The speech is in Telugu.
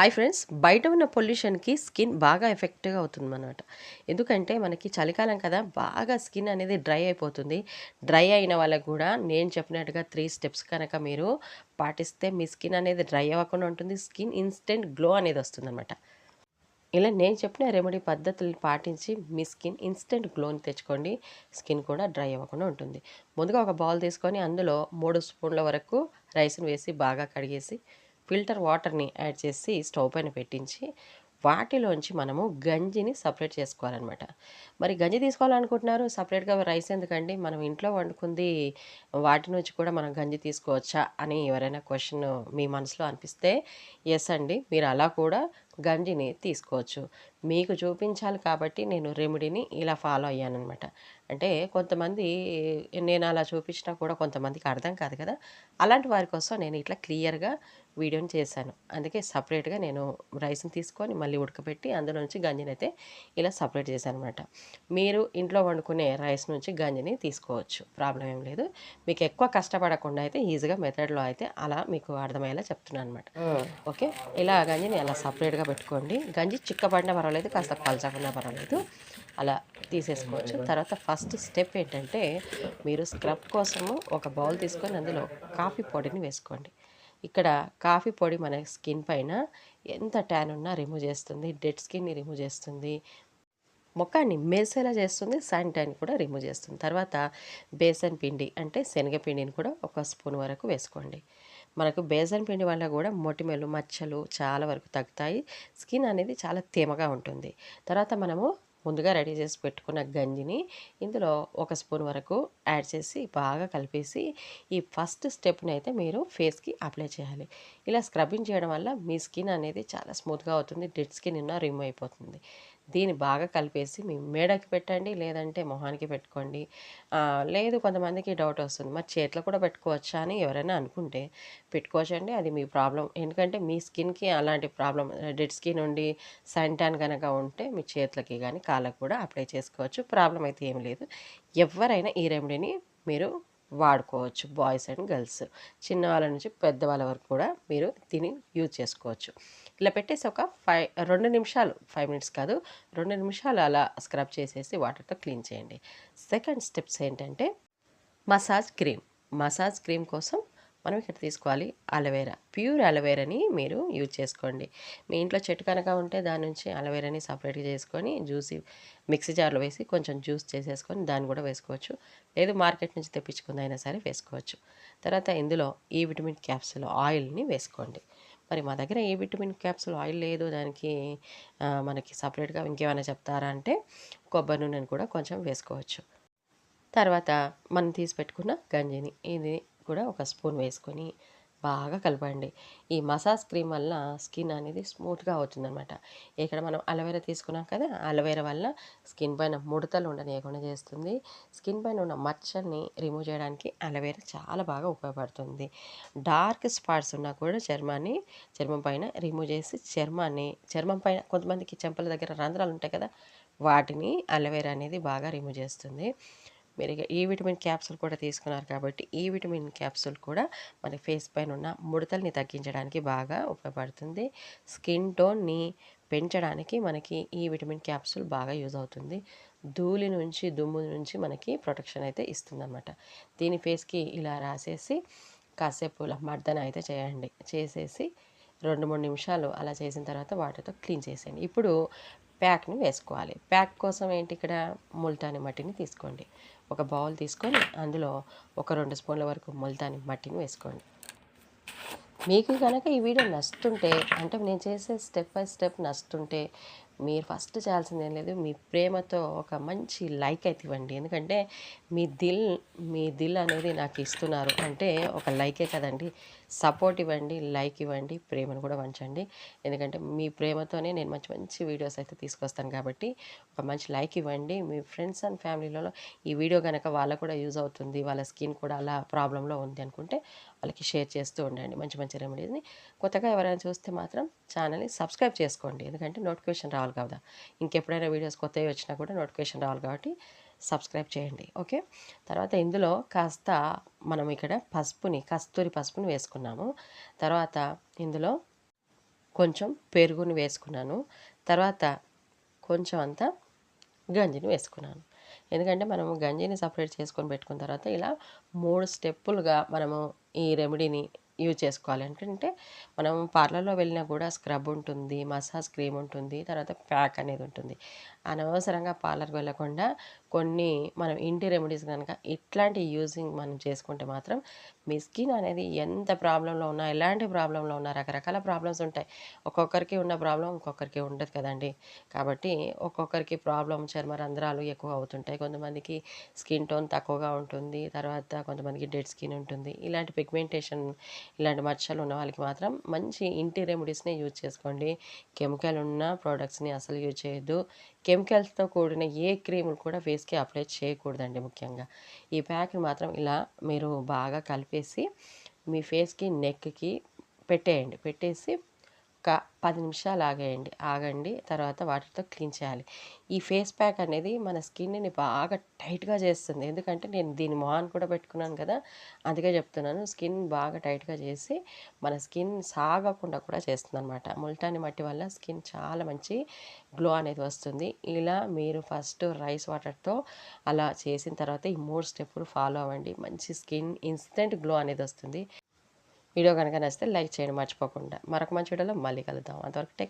హాయ్ ఫ్రెండ్స్ బయట ఉన్న పొల్యూషన్కి స్కిన్ బాగా ఎఫెక్ట్గా అవుతుంది ఎందుకంటే మనకి చలికాలం కదా బాగా స్కిన్ అనేది డ్రై అయిపోతుంది. డ్రై అయిన వాళ్ళకు కూడా నేను చెప్పినట్టుగా త్రీ స్టెప్స్ కనుక మీరు పాటిస్తే మీ స్కిన్ అనేది డ్రై అవ్వకుండా ఉంటుంది. స్కిన్ ఇన్స్టెంట్ గ్లో అనేది వస్తుందన్నమాట. ఇలా నేను చెప్పిన రెమెడీ పద్ధతులు పాటించి మీ స్కిన్ ఇన్స్టెంట్ గ్లోని తెచ్చుకోండి. స్కిన్ కూడా డ్రై అవ్వకుండా ఉంటుంది. ముందుగా ఒక బౌల్ తీసుకొని అందులో మూడు స్పూన్ల వరకు రైస్ని వేసి బాగా కడిగేసి ఫిల్టర్ వాటర్ని యాడ్ చేసి స్టవ్ పైన పెట్టించి వాటిలోంచి మనము గంజిని సపరేట్ చేసుకోవాలన్నమాట. మరి గంజి తీసుకోవాలనుకుంటున్నారు? సపరేట్గా రైస్ ఎందుకండి? మనం ఇంట్లో వండుకుంది వాటి నుంచి కూడా మనం గంజి తీసుకోవచ్చా అని ఎవరైనా క్వశ్చన్ మీ మనసులో అనిపిస్తే ఎస్ అండి మీరు అలా కూడా గంజిని తీసుకోవచ్చు. మీకు చూపించాలి కాబట్టి నేను రెమెడీని ఇలా ఫాలో అయ్యానమాట అంటే కొంతమంది నేను అలా చూపించినా కూడా కొంతమందికి అర్థం కాదు కదా. అలాంటి వారి కోసం నేను ఇట్లా క్లియర్గా వీడియోని చేశాను. అందుకే సపరేట్గా నేను రైస్ని తీసుకొని మళ్ళీ ఉడకబెట్టి అందులో నుంచి గంజిని అయితే ఇలా సపరేట్ చేశాను అనమాట మీరు ఇంట్లో వండుకునే రైస్ నుంచి గంజిని తీసుకోవచ్చు. ప్రాబ్లం ఏం లేదు. మీకు ఎక్కువ కష్టపడకుండా అయితే ఈజీగా మెథడ్లో అయితే అలా మీకు అర్థమయ్యేలా చెప్తున్నాను అనమాట ఓకే? ఇలా గంజిని అలా సపరేట్గా పెట్టుకోండి. గంజి చిక్కబడినా పర్వాలేదు కాస్త పలచకుండా పర్వాలేదు అలా తీసేసుకోవచ్చు. తర్వాత ఫస్ట్ స్టెప్ ఏంటంటే మీరు స్క్రబ్ కోసము ఒక బౌల్ తీసుకొని అందులో కాఫీ పొడిని వేసుకోండి. ఇక్కడ కాఫీ పొడి మన స్కిన్ పైన ఎంత ట్యాన్ ఉన్నా రిమూవ్ చేస్తుంది డెడ్ స్కిన్ని రిమూవ్ చేస్తుంది ముఖాన్ని మెరిసేలా చేస్తుంది శానిటైన్ కూడా రిమూవ్ చేస్తుంది. తర్వాత బేసన్ పిండి అంటే శనగపిండిని కూడా ఒక స్పూన్ వరకు వేసుకోండి. మనకు బేసన్ పిండి వల్ల కూడా మొటిమలు మచ్చలు చాలా వరకు తగ్గుతాయి. స్కిన్ అనేది చాలా తేమగా ఉంటుంది. తర్వాత మనము ముందుగా రెడీ చేసి పెట్టుకున్న గంజిని ఇందులో ఒక స్పూన్ వరకు యాడ్ చేసి బాగా కలిపేసి ఈ ఫస్ట్ స్టెప్ని అయితే మీరు ఫేస్కి అప్లై చేయాలి. ఇలా స్క్రబ్బింగ్ చేయడం వల్ల మీ స్కిన్ అనేది చాలా స్మూత్గా అవుతుంది డెడ్ స్కిన్ ఉన్న రిమూవ్ అయిపోతుంది. దీన్ని బాగా కలిపేసి మీ మేడకి పెట్టండి లేదంటే మొహానికి పెట్టుకోండి. లేదు కొంతమందికి డౌట్ వస్తుంది. మరి చేతిలో కూడా పెట్టుకోవచ్చా అని ఎవరైనా అనుకుంటే పెట్టుకోవచ్చండి. అది మీ ప్రాబ్లం. ఎందుకంటే మీ స్కిన్కి అలాంటి ప్రాబ్లం డెడ్ స్కిన్ ఉండి సన్టాన్ కనుక ఉంటే మీ చేతులకి కానీ కాళ్ళకు కూడా అప్లై చేసుకోవచ్చు. ప్రాబ్లం అయితే ఏం లేదు. ఎవరైనా ఈ రెమెడీని మీరు వాడుకోవచ్చు బాయ్స్ అండ్ గర్ల్స్. చిన్నవాళ్ళ నుంచి పెద్దవాళ్ళ వరకు కూడా మీరు దీన్ని యూజ్ చేసుకోవచ్చు. ఇలా పెట్టేసి ఒక ఫైవ్ రెండు నిమిషాలు ఫైవ్ మినిట్స్ కాదు రెండు నిమిషాలు అలా స్క్రబ్ చేసేసి వాటర్తో క్లీన్ చేయండి. సెకండ్ స్టెప్స్ ఏంటంటే మసాజ్ క్రీమ్. మసాజ్ క్రీమ్ కోసం మనం ఇక్కడ తీసుకోవాలి అలవేరా. ప్యూర్ అలవేరాని మీరు యూజ్ చేసుకోండి. మీ ఇంట్లో చెట్టు కనుక ఉంటే దాని నుంచి అలవేరాని సపరేట్గా చేసుకొని జ్యూస్ మిక్సీ జార్లో వేసి కొంచెం జ్యూస్ చేసేసుకొని దాన్ని కూడా వేసుకోవచ్చు. లేదు మార్కెట్ నుంచి తెప్పించుకుందైనా అయినా సరే వేసుకోవచ్చు. తర్వాత ఇందులో ఈ విటమిన్ క్యాప్సుల్ ఆయిల్ని వేసుకోండి. మరి మా దగ్గర ఏ విటమిన్ క్యాప్సుల్ ఆయిల్ లేదు దానికి మనకి సపరేట్గా ఇంకేమైనా చెప్తారా అంటే కొబ్బరి నూనెని కూడా కొంచెం వేసుకోవచ్చు. తర్వాత మనం తీసి పెట్టుకున్న గంజిని. ఇది కూడా ఒక స్పూన్ వేసుకొని బాగా కలపండి. ఈ మసాజ్ క్రీమ్ వల్ల స్కిన్ అనేది స్మూత్గా అవుతుందన్నమాట. ఇక్కడ మనం అలవేరా తీసుకున్నాం కదా అలవేరా వల్ల స్కిన్ పైన ముడతలు ఉండనియకుండా చేస్తుంది. స్కిన్ పైన ఉన్న మచ్చల్ని రిమూవ్ చేయడానికి అలవేరా చాలా బాగా ఉపయోగపడుతుంది. డార్క్ స్పాట్స్ ఉన్నా కూడా చర్మాన్ని చర్మం పైన రిమూవ్ చేసి చర్మాన్ని చర్మం పైన కొంతమందికి చెంపల దగ్గర రంధ్రాలు ఉంటాయి కదా వాటిని అలవేరా అనేది బాగా రిమూవ్ చేస్తుంది. మీరు ఈ విటమిన్ క్యాప్సూల్ కూడా తీసుకున్నారు కాబట్టి ఈ విటమిన్ క్యాప్సూల్ కూడా మన ఫేస్ పైన ఉన్న ముడతల్ని తగ్గించడానికి బాగా ఉపయోగపడుతుంది. స్కిన్ టోన్ని పెంచడానికి మనకి ఈ విటమిన్ క్యాప్సూల్ బాగా యూజ్ అవుతుంది. ధూళి నుంచి దుమ్ము నుంచి మనకి ప్రొటెక్షన్ అయితే ఇస్తుందన్నమాట. దీని ఫేస్కి ఇలా రాసేసి కాసేపు మర్దన అయితే చేయండి. చేసేసి రెండు మూడు నిమిషాలు అలా చేసిన తర్వాత వాటర్తో క్లీన్ చేసేయండి. ఇప్పుడు ప్యాక్ని వేసుకోవాలి. ప్యాక్ కోసం ఏంటి ఇక్కడ ముల్తాని మట్టిని తీసుకోండి. ఒక బౌల్ తీసుకొని అందులో ఒక రెండు స్పూన్ల వరకు ముల్తాని మట్టిని వేసుకోండి. మీకు కనుక ఈ వీడియో నచ్చుతుంటే అంటే నేను చేసే స్టెప్ బై స్టెప్ నచ్చుతుంటే మీరు ఫస్ట్ చేయాల్సింది ఏం లేదు మీ ప్రేమతో ఒక మంచి లైక్ అయితే ఇవ్వండి. ఎందుకంటే మీ దిల్ మీ దిల్ అనేది నాకు ఇస్తున్నారు. అంటే ఒక లైకే కదండి. సపోర్ట్ ఇవ్వండి లైక్ ఇవ్వండి ప్రేమను కూడా పంచండి ఎందుకంటే మీ ప్రేమతోనే నేను మంచి మంచి వీడియోస్ అయితే తీసుకొస్తాను కాబట్టి ఒక మంచి లైక్ ఇవ్వండి. మీ ఫ్రెండ్స్ అండ్ ఫ్యామిలీలలో ఈ వీడియో కనుక వాళ్ళకు కూడా యూజ్ అవుతుంది వాళ్ళ స్కిన్ కూడా అలా ప్రాబ్లంలో ఉంది అనుకుంటే వాళ్ళకి షేర్ చేస్తూ ఉండండి మంచి మంచి రెమెడీస్ని కొత్తగా ఎవరైనా చూస్తే మాత్రం ఛానల్ని సబ్స్క్రైబ్ చేసుకోండి. ఎందుకంటే నోటిఫికేషన్ రావాలి కదా. ఇంకెప్పుడైనా వీడియోస్ కొత్తవి వచ్చినా కూడా నోటిఫికేషన్ రావాలి కాబట్టి సబ్స్క్రైబ్ చేయండి. ఓకే తర్వాత ఇందులో కాస్త మనం ఇక్కడ పసుపుని కస్తూరి పసుపుని వేసుకున్నాము. తర్వాత ఇందులో కొంచెం పెరుగుని వేసుకున్నాను. తర్వాత కొంచెం అంతా గంజిని వేసుకున్నాను. ఎందుకంటే మనము గంజిని సపరేట్ చేసుకొని పెట్టుకున్న తర్వాత ఇలా మూడు స్టెప్పులుగా మనము ఈ రెమెడీని యూజ్ చేసుకోవాలి. అంటే మనం పార్లర్లో వెళ్ళినా కూడా స్క్రబ్ ఉంటుంది మసాజ్ క్రీమ్ ఉంటుంది తర్వాత ప్యాక్ అనేది ఉంటుంది. అనవసరంగా పార్లర్కి వెళ్ళకుండా కొన్ని మనం ఇంటి రెమెడీస్ కనుక ఇట్లాంటి యూజింగ్ మనం చేసుకుంటే మాత్రం మీ స్కిన్ అనేది ఎంత ప్రాబ్లంలో ఉన్నా ఎలాంటి ప్రాబ్లంలో ఉన్నా రకరకాల ప్రాబ్లమ్స్ ఉంటాయి. ఒక్కొక్కరికి ఉన్న ప్రాబ్లం ఇంకొకరికి ఉండదు కదండి. కాబట్టి ఒక్కొక్కరికి ప్రాబ్లం చర్మ రంధ్రాలు ఎక్కువ అవుతుంటాయి. కొంతమందికి స్కిన్ టోన్ తక్కువగా ఉంటుంది తర్వాత కొంతమందికి డెడ్ స్కిన్ ఉంటుంది. ఇలాంటి పిగ్మెంటేషన్ ఇలాంటి మచ్చలు ఉన్న వాళ్ళకి మాత్రం మంచి ఇంటి రెమెడీస్నే యూజ్ చేసుకోండి. కెమికల్ ఉన్న ప్రోడక్ట్స్ని అసలు యూజ్ చేయొద్దు. కెమికల్స్తో కూడిన ఏ క్రీములు కూడా ఫేస్కి అప్లై చేయకూడదండి ముఖ్యంగా. ఈ ప్యాక్ని మాత్రం ఇలా మీరు బాగా కలిపేసి మీ ఫేస్కి నెక్కి పెట్టేయండి. పెట్టేసి ఒక్క పది నిమిషాలు ఆగేయండి. ఆగండి. తర్వాత వాటితో క్లీన్ చేయాలి. ఈ ఫేస్ ప్యాక్ అనేది మన స్కిన్ని బాగా టైట్గా చేస్తుంది. ఎందుకంటే నేను దీని మొహాన్ కూడా పెట్టుకున్నాను కదా అందుకే చెప్తున్నాను. స్కిన్ బాగా టైట్గా చేసి మన స్కిన్ సాగకుండా కూడా చేస్తుంది అనమాట ముల్టాని మట్టి వల్ల స్కిన్ చాలా మంచి గ్లో అనేది వస్తుంది. ఇలా మీరు ఫస్ట్ రైస్ వాటర్తో అలా చేసిన తర్వాత ఈ మూడు స్టెప్పులు ఫాలో అవ్వండి. మంచి స్కిన్ ఇన్స్టెంట్ గ్లో అనేది వస్తుంది. వీడియో కనుక నచ్చితే లైక్ చేయండి మర్చిపోకుండా. మరొక మంచి వీడియోలో మళ్ళీ కలుద్దాం. అంతవరకు టేక్